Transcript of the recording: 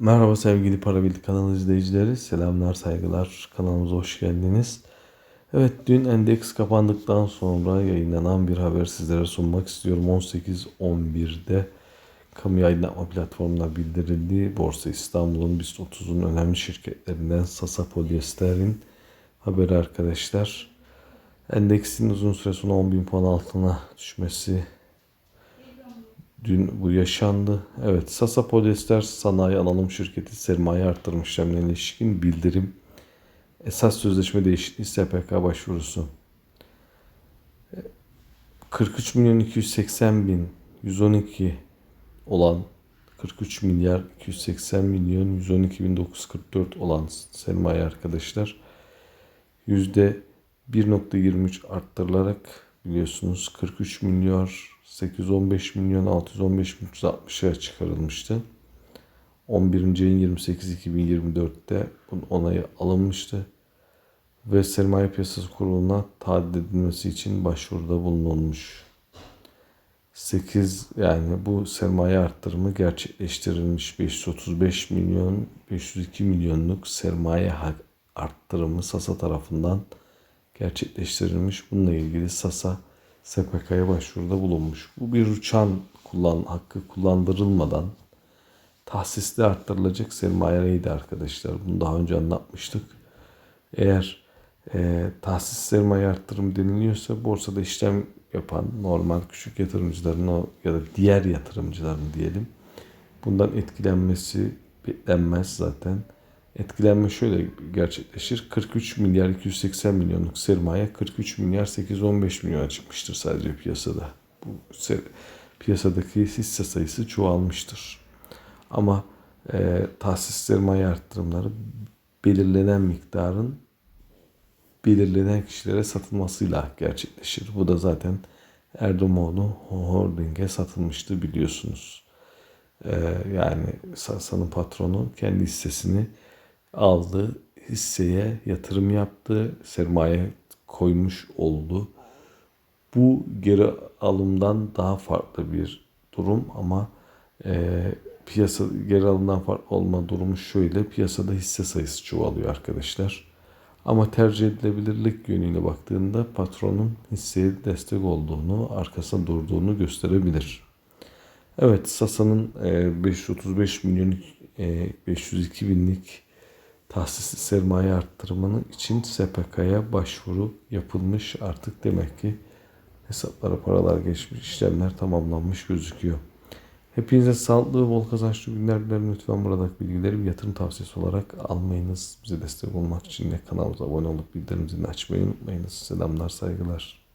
Merhaba sevgili Parabildi kanalı izleyicileri. Selamlar, saygılar. Kanalımıza hoş geldiniz. Evet, dün endeks kapandıktan sonra yayınlanan bir haber sizlere sunmak istiyorum. 18.11'de kamu yayınlatma platformuna bildirildi. Borsa İstanbul'un BIST 30'un önemli şirketlerinden Sasa Polyester'in haberi arkadaşlar. Endeksin uzun süre sonra 10.000 puan altına düşmesi Dün bu yaşandı. Evet, Sasa Polyester Sanayi Anonim Şirketi sermaye artırım işlemlerine ilişkin bildirim. Esas sözleşme değişikliği SPK başvurusu. 43 milyon 280 bin 112 olan 43 milyar 280 milyon 112 bin 944 olan sermaye arkadaşlar yüzde 1.23 arttırılarak biliyorsunuz 43 milyar 815 milyon 615 bin 360'a çıkarılmıştı. 11. ayın 28 2024'te bunun onayı alınmıştı. Ve sermaye piyasası kuruluna tadil edilmesi için başvuruda bulunulmuş. 8 yani bu sermaye arttırımı gerçekleştirilmiş 535 milyon 502 milyonluk sermaye arttırımı Sasa tarafından gerçekleştirilmiş. Bununla ilgili Sasa SPK'ya başvuruda bulunmuş. Bu bir uçan kullan, hakkı kullandırılmadan tahsisli arttırılacak sermayeydi arkadaşlar. Bunu daha önce anlatmıştık. Eğer e, tahsis sermaye arttırım deniliyorsa borsada işlem yapan normal küçük yatırımcıların o ya da diğer yatırımcıların diyelim bundan etkilenmesi beklenmez zaten. Etkilenme şöyle gerçekleşir. 43 milyar 280 milyonluk sermaye 43 milyar 815 milyona çıkmıştır sadece piyasada. Bu piyasadaki hisse sayısı çoğalmıştır. Ama e, tahsis sermaye arttırımları belirlenen miktarın belirlenen kişilere satılmasıyla gerçekleşir. Bu da zaten Erdoğan'ı Holding'e satılmıştı biliyorsunuz. Ee, yani Sasa'nın patronu kendi hissesini aldı, hisseye yatırım yaptı, sermaye koymuş oldu. Bu geri alımdan daha farklı bir durum ama e, piyasa geri alımdan farklı olma durumu şöyle. Piyasada hisse sayısı çoğalıyor arkadaşlar. Ama tercih edilebilirlik yönüyle baktığında patronun hisseye destek olduğunu, arkasında durduğunu gösterebilir. Evet, Sasa'nın 535 milyon 502 binlik tahsisli sermaye arttırmanın için SPK'ya başvuru yapılmış. Artık demek ki hesaplara paralar geçmiş, işlemler tamamlanmış gözüküyor. Hepinize sağlıklı ve bol kazançlı günler dilerim. Lütfen buradaki bilgileri bir yatırım tavsiyesi olarak almayınız. Bize destek olmak için de kanalımıza abone olup bildirim zilini açmayı unutmayınız. Selamlar, saygılar.